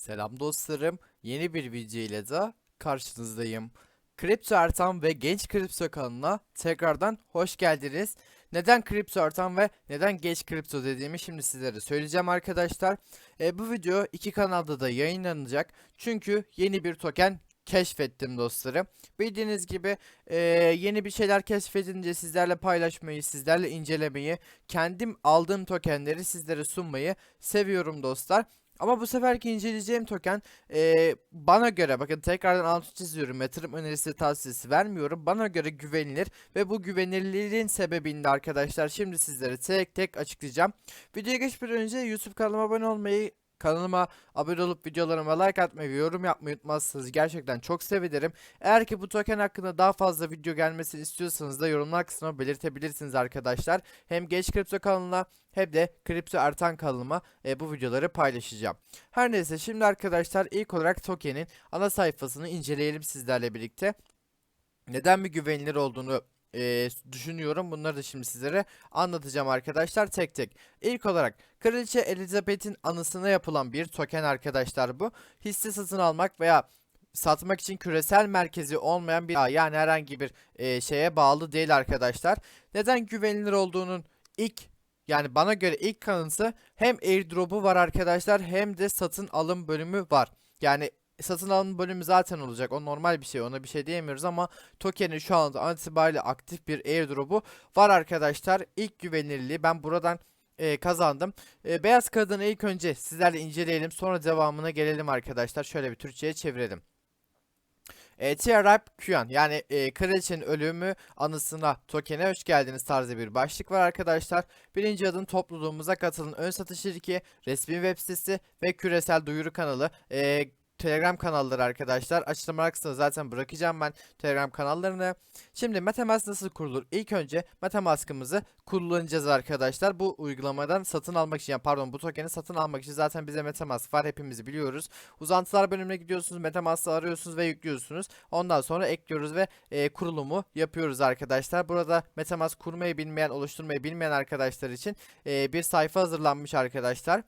Selam dostlarım. Yeni bir video ile de karşınızdayım. Kripto Ertan ve Genç Kripto kanalına tekrardan hoş geldiniz. Neden Kripto Ertan ve neden Genç Kripto dediğimi şimdi sizlere söyleyeceğim arkadaşlar. E, bu video iki kanalda da yayınlanacak. Çünkü yeni bir token keşfettim dostlarım. Bildiğiniz gibi e, yeni bir şeyler keşfedince sizlerle paylaşmayı, sizlerle incelemeyi, kendim aldığım tokenleri sizlere sunmayı seviyorum dostlar. Ama bu seferki inceleyeceğim token eee, bana göre bakın tekrardan altı çiziyorum yatırım önerisi tavsiyesi vermiyorum. Bana göre güvenilir ve bu güvenilirliğin sebebini de arkadaşlar şimdi sizlere tek tek açıklayacağım. Videoya geçmeden önce YouTube kanalıma abone olmayı Kanalıma abone olup videolarıma like atmayı ve yorum yapmayı unutmazsanız gerçekten çok sevinirim. Eğer ki bu token hakkında daha fazla video gelmesini istiyorsanız da yorumlar kısmına belirtebilirsiniz arkadaşlar. Hem Geç Kripto kanalına hem de Kripto Ertan kanalıma e, bu videoları paylaşacağım. Her neyse şimdi arkadaşlar ilk olarak tokenin ana sayfasını inceleyelim sizlerle birlikte. Neden bir güvenilir olduğunu e, düşünüyorum. Bunları da şimdi sizlere anlatacağım arkadaşlar tek tek. İlk olarak Kraliçe Elizabeth'in anısına yapılan bir token arkadaşlar bu. Hisse satın almak veya satmak için küresel merkezi olmayan bir yani herhangi bir e, şeye bağlı değil arkadaşlar. Neden güvenilir olduğunun ilk yani bana göre ilk kanıtı hem airdrop'u var arkadaşlar hem de satın alım bölümü var. Yani satın alım bölümü zaten olacak. O normal bir şey. Ona bir şey diyemiyoruz ama tokenin şu anda an itibariyle aktif bir airdrop'u var arkadaşlar. İlk güvenilirliği ben buradan e, kazandım. E, beyaz kadını ilk önce sizlerle inceleyelim. Sonra devamına gelelim arkadaşlar. Şöyle bir Türkçe'ye çevirelim. E, Tiarap Kuyan yani e, kraliçenin ölümü anısına tokene hoş geldiniz tarzı bir başlık var arkadaşlar. Birinci adım topluluğumuza katılın ön satış şirketi, resmi web sitesi ve küresel duyuru kanalı. E, Telegram kanalları arkadaşlar. Açıklama kısmına zaten bırakacağım ben Telegram kanallarını. Şimdi MetaMask nasıl kurulur? İlk önce MetaMask'ımızı kullanacağız arkadaşlar. Bu uygulamadan satın almak için yani pardon bu tokeni satın almak için zaten bize MetaMask var. Hepimizi biliyoruz. Uzantılar bölümüne gidiyorsunuz. MetaMask'ı arıyorsunuz ve yüklüyorsunuz. Ondan sonra ekliyoruz ve e, kurulumu yapıyoruz arkadaşlar. Burada MetaMask kurmayı bilmeyen, oluşturmayı bilmeyen arkadaşlar için e, bir sayfa hazırlanmış arkadaşlar.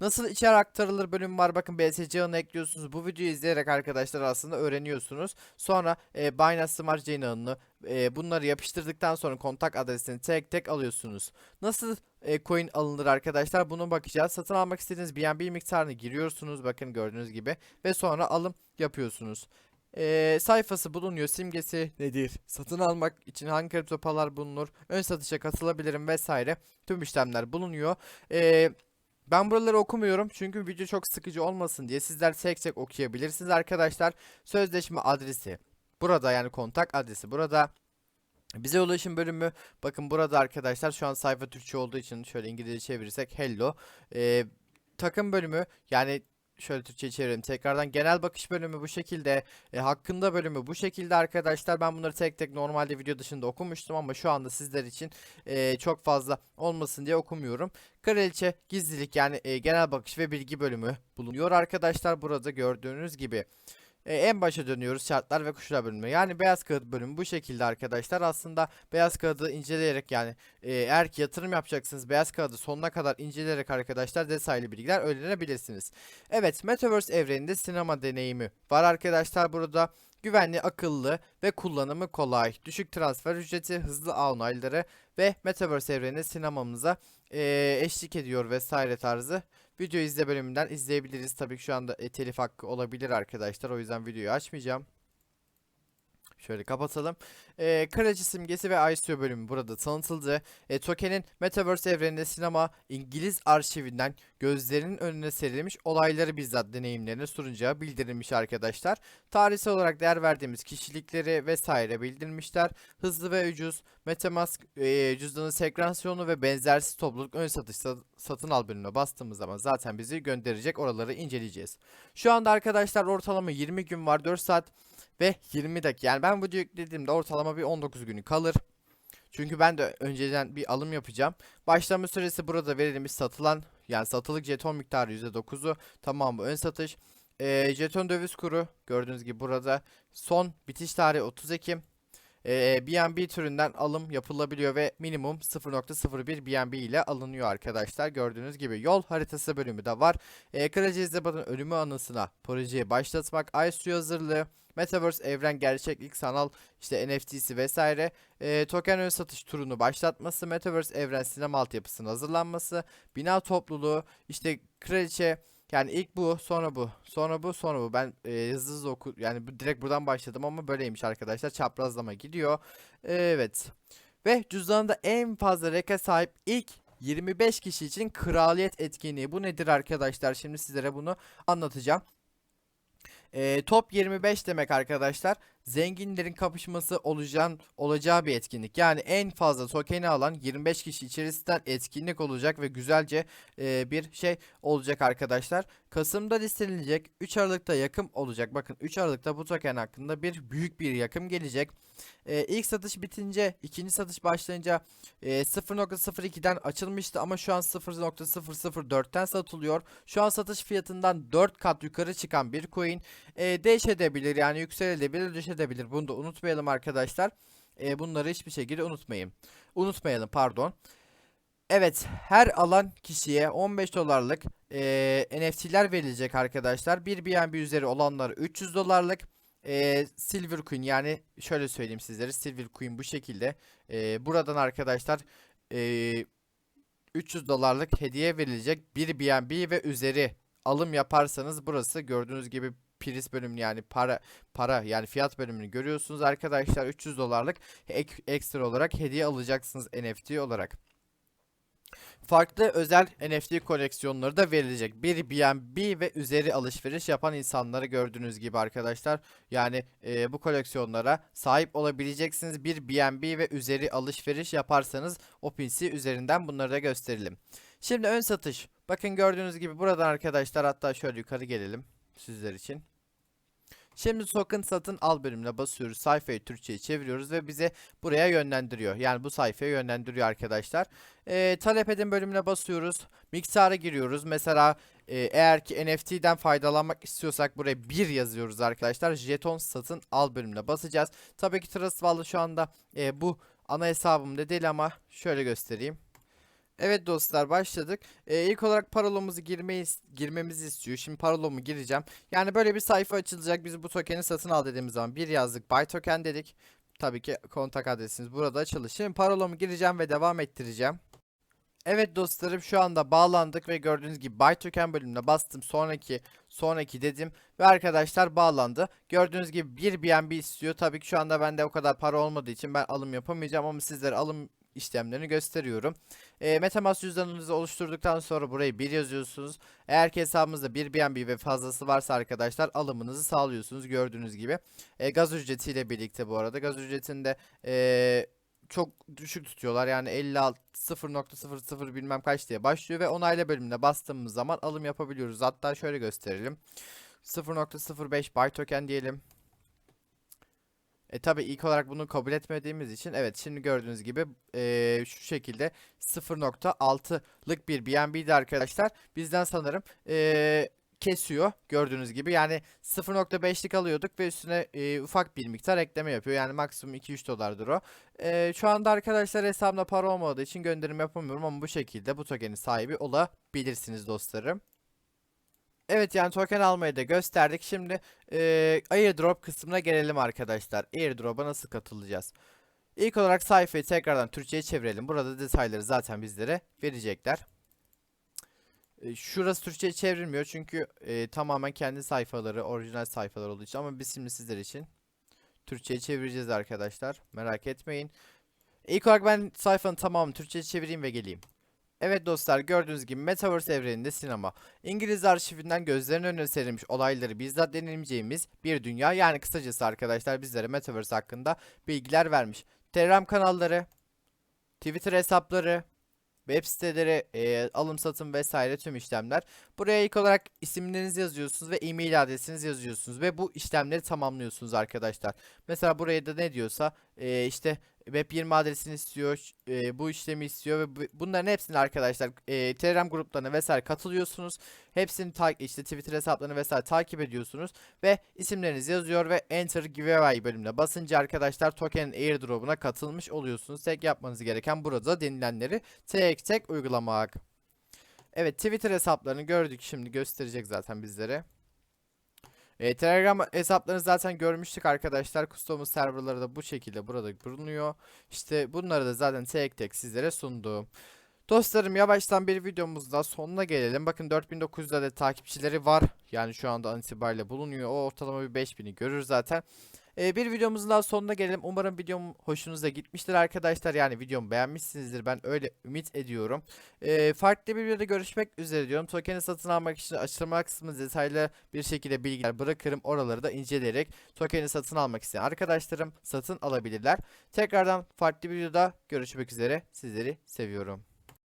Nasıl içeri aktarılır bölüm var. Bakın BSC ağını ekliyorsunuz. Bu videoyu izleyerek arkadaşlar aslında öğreniyorsunuz. Sonra e, Binance Smart Chain ağını e, bunları yapıştırdıktan sonra kontak adresini tek tek alıyorsunuz. Nasıl e, coin alınır arkadaşlar bunu bakacağız. Satın almak istediğiniz BNB miktarını giriyorsunuz. Bakın gördüğünüz gibi. Ve sonra alım yapıyorsunuz. E, sayfası bulunuyor. Simgesi nedir? Satın almak için hangi kripto paralar bulunur? Ön satışa katılabilirim vesaire. Tüm işlemler bulunuyor. Eee ben buraları okumuyorum çünkü video çok sıkıcı olmasın diye sizler tek tek okuyabilirsiniz arkadaşlar. Sözleşme adresi burada yani kontak adresi burada. Bize ulaşım bölümü bakın burada arkadaşlar şu an sayfa Türkçe olduğu için şöyle İngilizce çevirirsek hello. Ee, takım bölümü yani şöyle Türkçe çevirelim tekrardan. Genel bakış bölümü bu şekilde. E, hakkında bölümü bu şekilde arkadaşlar. Ben bunları tek tek normalde video dışında okumuştum ama şu anda sizler için e, çok fazla olmasın diye okumuyorum. Kraliçe gizlilik yani e, genel bakış ve bilgi bölümü bulunuyor arkadaşlar. Burada gördüğünüz gibi. E, en başa dönüyoruz şartlar ve koşullar bölümü. Yani beyaz kağıt bölümü bu şekilde arkadaşlar. Aslında beyaz kağıdı inceleyerek yani e, eğer ki yatırım yapacaksınız beyaz kağıdı sonuna kadar inceleyerek arkadaşlar detaylı bilgiler öğrenebilirsiniz. Evet Metaverse evreninde sinema deneyimi var arkadaşlar burada. Güvenli, akıllı ve kullanımı kolay. Düşük transfer ücreti, hızlı ağ onayları ve Metaverse evreninde sinemamıza e, eşlik ediyor vesaire tarzı. Video izle bölümünden izleyebiliriz. Tabii ki şu anda e, telif hakkı olabilir arkadaşlar. O yüzden videoyu açmayacağım. Şöyle kapatalım. Ee, Kraliçe simgesi ve ICO bölümü burada tanıtıldı. E, token'in Metaverse evreninde sinema İngiliz arşivinden gözlerinin önüne serilmiş olayları bizzat deneyimlerini sunacağı bildirilmiş arkadaşlar. Tarihsel olarak değer verdiğimiz kişilikleri vesaire bildirmişler. Hızlı ve ucuz Metamask e, cüzdanı senkronizasyonu ve benzersiz topluluk ön satış sa- satın al bölümüne bastığımız zaman zaten bizi gönderecek oraları inceleyeceğiz. Şu anda arkadaşlar ortalama 20 gün var 4 saat ve 20 dakika. Yani ben video yüklediğimde ortalama bir 19 günü kalır. Çünkü ben de önceden bir alım yapacağım. Başlama süresi burada verilmiş satılan yani satılık jeton miktarı %9'u tamam bu ön satış. Ee, jeton döviz kuru gördüğünüz gibi burada son bitiş tarihi 30 Ekim. e, BNB türünden alım yapılabiliyor ve minimum 0.01 BNB ile alınıyor arkadaşlar. Gördüğünüz gibi yol haritası bölümü de var. E, Kraliçe Elizabeth'ın ölümü anısına projeyi başlatmak, ay suyu hazırlığı, Metaverse evren gerçeklik sanal işte NFT'si vesaire e, token ön satış turunu başlatması, Metaverse evren sinema altyapısının hazırlanması, bina topluluğu, işte kraliçe yani ilk bu, sonra bu, sonra bu, sonra bu. Ben e, hızlı hızlı oku yani direkt buradan başladım ama böyleymiş arkadaşlar. Çaprazlama gidiyor. Evet. Ve cüzdanında en fazla reke sahip ilk 25 kişi için kraliyet etkinliği. Bu nedir arkadaşlar? Şimdi sizlere bunu anlatacağım. Top 25 demek arkadaşlar. Zenginlerin kapışması olacağın, olacağı bir etkinlik. Yani en fazla tokeni alan 25 kişi içerisinden etkinlik olacak ve güzelce e, bir şey olacak arkadaşlar. Kasım'da listelenecek 3 Aralık'ta yakım olacak. Bakın 3 Aralık'ta bu token hakkında bir büyük bir yakım gelecek. E, ilk satış bitince ikinci satış başlayınca e, 0.02'den açılmıştı ama şu an 0.004'ten satılıyor. Şu an satış fiyatından 4 kat yukarı çıkan bir coin e, değişebilir yani yükselebilir düşebilir. Bunu da unutmayalım arkadaşlar. E, bunları hiçbir şekilde unutmayın. Unutmayalım pardon. Evet her alan kişiye 15 dolarlık e, NFT'ler verilecek arkadaşlar. Bir BNB üzeri olanlar 300 dolarlık. E, Silver Queen yani şöyle söyleyeyim sizlere Silver Queen bu şekilde. E, buradan arkadaşlar e, 300 dolarlık hediye verilecek bir BNB ve üzeri alım yaparsanız burası gördüğünüz gibi priz bölümünü yani para para yani fiyat bölümünü görüyorsunuz arkadaşlar 300 dolarlık ek, ekstra olarak hediye alacaksınız NFT olarak. Farklı özel NFT koleksiyonları da verilecek. Bir BNB ve üzeri alışveriş yapan insanları gördüğünüz gibi arkadaşlar. Yani e, bu koleksiyonlara sahip olabileceksiniz. Bir BNB ve üzeri alışveriş yaparsanız OpenSea üzerinden bunları da gösterelim. Şimdi ön satış. Bakın gördüğünüz gibi buradan arkadaşlar hatta şöyle yukarı gelelim sizler için. Şimdi token satın al bölümüne basıyoruz. Sayfayı Türkçe'ye çeviriyoruz ve bize buraya yönlendiriyor. Yani bu sayfaya yönlendiriyor arkadaşlar. Ee, talep edin bölümüne basıyoruz. Miktara giriyoruz. Mesela e, eğer ki NFT'den faydalanmak istiyorsak buraya 1 yazıyoruz arkadaşlar. Jeton satın al bölümüne basacağız. Tabii ki Trust şu anda e, bu ana hesabımda değil ama şöyle göstereyim. Evet dostlar başladık. Ee, ilk olarak parolomuzu girmeyi, girmemizi istiyor. Şimdi parolomu gireceğim. Yani böyle bir sayfa açılacak. Biz bu tokeni satın al dediğimiz zaman bir yazdık. Buy token dedik. Tabii ki kontak adresiniz burada açılır. Şimdi parolomu gireceğim ve devam ettireceğim. Evet dostlarım şu anda bağlandık ve gördüğünüz gibi Buy Token bölümüne bastım. Sonraki sonraki dedim ve arkadaşlar bağlandı. Gördüğünüz gibi bir BNB istiyor. Tabii ki şu anda bende o kadar para olmadığı için ben alım yapamayacağım ama sizlere alım işlemlerini gösteriyorum. E, Metamask cüzdanınızı oluşturduktan sonra burayı bir yazıyorsunuz. Eğer ki hesabınızda bir BNB ve fazlası varsa arkadaşlar alımınızı sağlıyorsunuz gördüğünüz gibi. E, gaz ücretiyle birlikte bu arada gaz ücretinde e, çok düşük tutuyorlar. Yani 56 0.00 bilmem kaç diye başlıyor ve onayla bölümüne bastığımız zaman alım yapabiliyoruz. Hatta şöyle gösterelim. 0.05 buy token diyelim. E tabi ilk olarak bunu kabul etmediğimiz için evet şimdi gördüğünüz gibi e, şu şekilde 0.6'lık bir BNB'di arkadaşlar. Bizden sanırım e, kesiyor gördüğünüz gibi. Yani 0.5'lik alıyorduk ve üstüne e, ufak bir miktar ekleme yapıyor. Yani maksimum 2-3 dolardır o. E, şu anda arkadaşlar hesabımda para olmadığı için gönderim yapamıyorum ama bu şekilde bu tokenin sahibi olabilirsiniz dostlarım. Evet yani token almayı da gösterdik. Şimdi e, airdrop kısmına gelelim arkadaşlar. Airdrop'a nasıl katılacağız? İlk olarak sayfayı tekrardan Türkçe'ye çevirelim. Burada detayları zaten bizlere verecekler. E, şurası Türkçe'ye çevrilmiyor çünkü e, tamamen kendi sayfaları, orijinal sayfalar olduğu için. Ama biz şimdi sizler için Türkçe'ye çevireceğiz arkadaşlar. Merak etmeyin. İlk olarak ben sayfanın tamamını Türkçe'ye çevireyim ve geleyim. Evet dostlar gördüğünüz gibi Metaverse evreninde sinema. İngiliz arşivinden gözlerin önüne serilmiş olayları bizzat deneyimleyeceğimiz bir dünya. Yani kısacası arkadaşlar bizlere Metaverse hakkında bilgiler vermiş. Telegram kanalları, Twitter hesapları, web siteleri, e, alım satım vesaire tüm işlemler. Buraya ilk olarak isimlerinizi yazıyorsunuz ve e-mail adresinizi yazıyorsunuz ve bu işlemleri tamamlıyorsunuz arkadaşlar. Mesela buraya da ne diyorsa e, işte Web20 adresini istiyor. e, bu işlemi istiyor ve bu- bunların hepsini arkadaşlar e, Telegram gruplarına vesaire katılıyorsunuz. Hepsini ta- işte Twitter hesaplarını vesaire takip ediyorsunuz ve isimlerinizi yazıyor ve Enter Giveaway bölümüne basınca arkadaşlar tokenin airdrop'una katılmış oluyorsunuz. Tek yapmanız gereken burada denilenleri tek tek uygulamak. Evet Twitter hesaplarını gördük şimdi gösterecek zaten bizlere. E, Telegram hesaplarını zaten görmüştük arkadaşlar. Custom'un serverları da bu şekilde burada bulunuyor. İşte bunları da zaten tek tek sizlere sundum. Dostlarım yavaştan bir videomuzda sonuna gelelim. Bakın 4900 adet takipçileri var. Yani şu anda an itibariyle bulunuyor. O ortalama bir 5000'i görür zaten. Ee, bir videomuzun daha sonuna gelelim. Umarım videom hoşunuza gitmiştir arkadaşlar. Yani videomu beğenmişsinizdir. Ben öyle ümit ediyorum. Ee, farklı bir videoda görüşmek üzere diyorum. Token'i satın almak için açıklama kısmında detaylı bir şekilde bilgiler bırakırım. Oraları da inceleyerek token'i satın almak isteyen arkadaşlarım satın alabilirler. Tekrardan farklı bir videoda görüşmek üzere. Sizleri seviyorum.